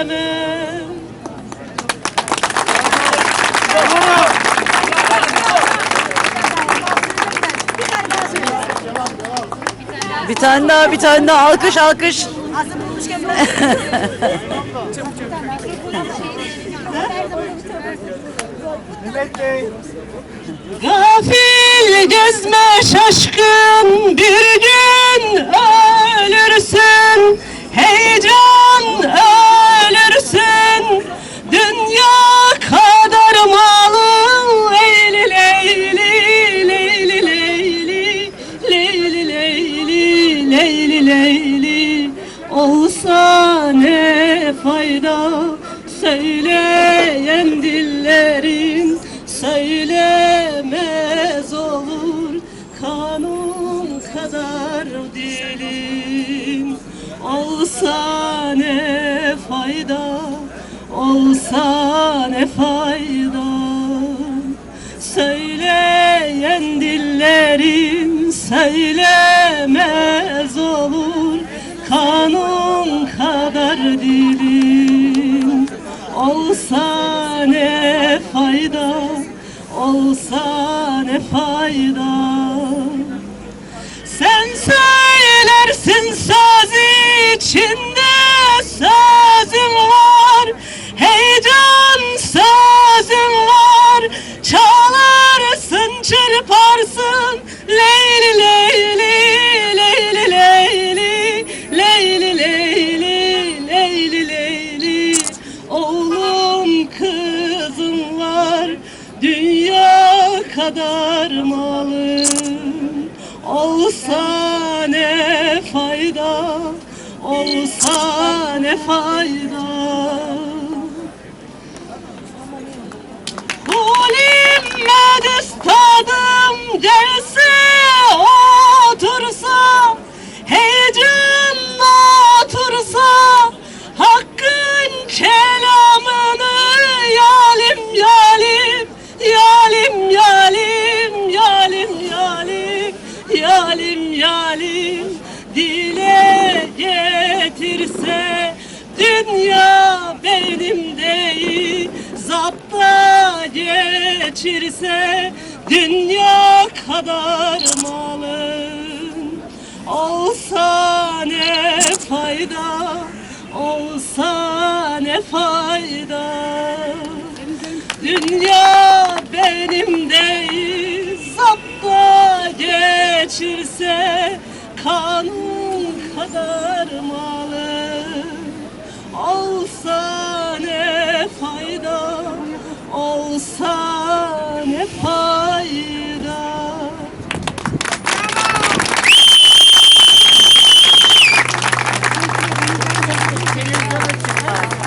Bir tane daha, bir tane daha. Alkış, alkış. Gafil gezme şaşkın leyli Olsa ne fayda? Söyleyen dillerin söylemez olur. Kanun kadar dilim olsa ne fayda? Olsa ne fayda? Söyleyen dillerin söylemez olur kanun kadar dilim. Olsa ne fayda olsa ne fayda. Sen söylersin söz içinde sözüm var. Heyecan sözüm var. Çalarsın çırparsın Leyli kadar malım Olsa ne fayda Olsa ne fayda. Kulim üstadım gelse kelamını yalim yalim Yalim yalim yalim yalim Yalim yalim dile getirse Dünya benim değil. Zapta geçirse Dünya kadar malım Olsa ne fayda Olsa fayda. Dünya benim değil. Zapta geçirse Kanun kadar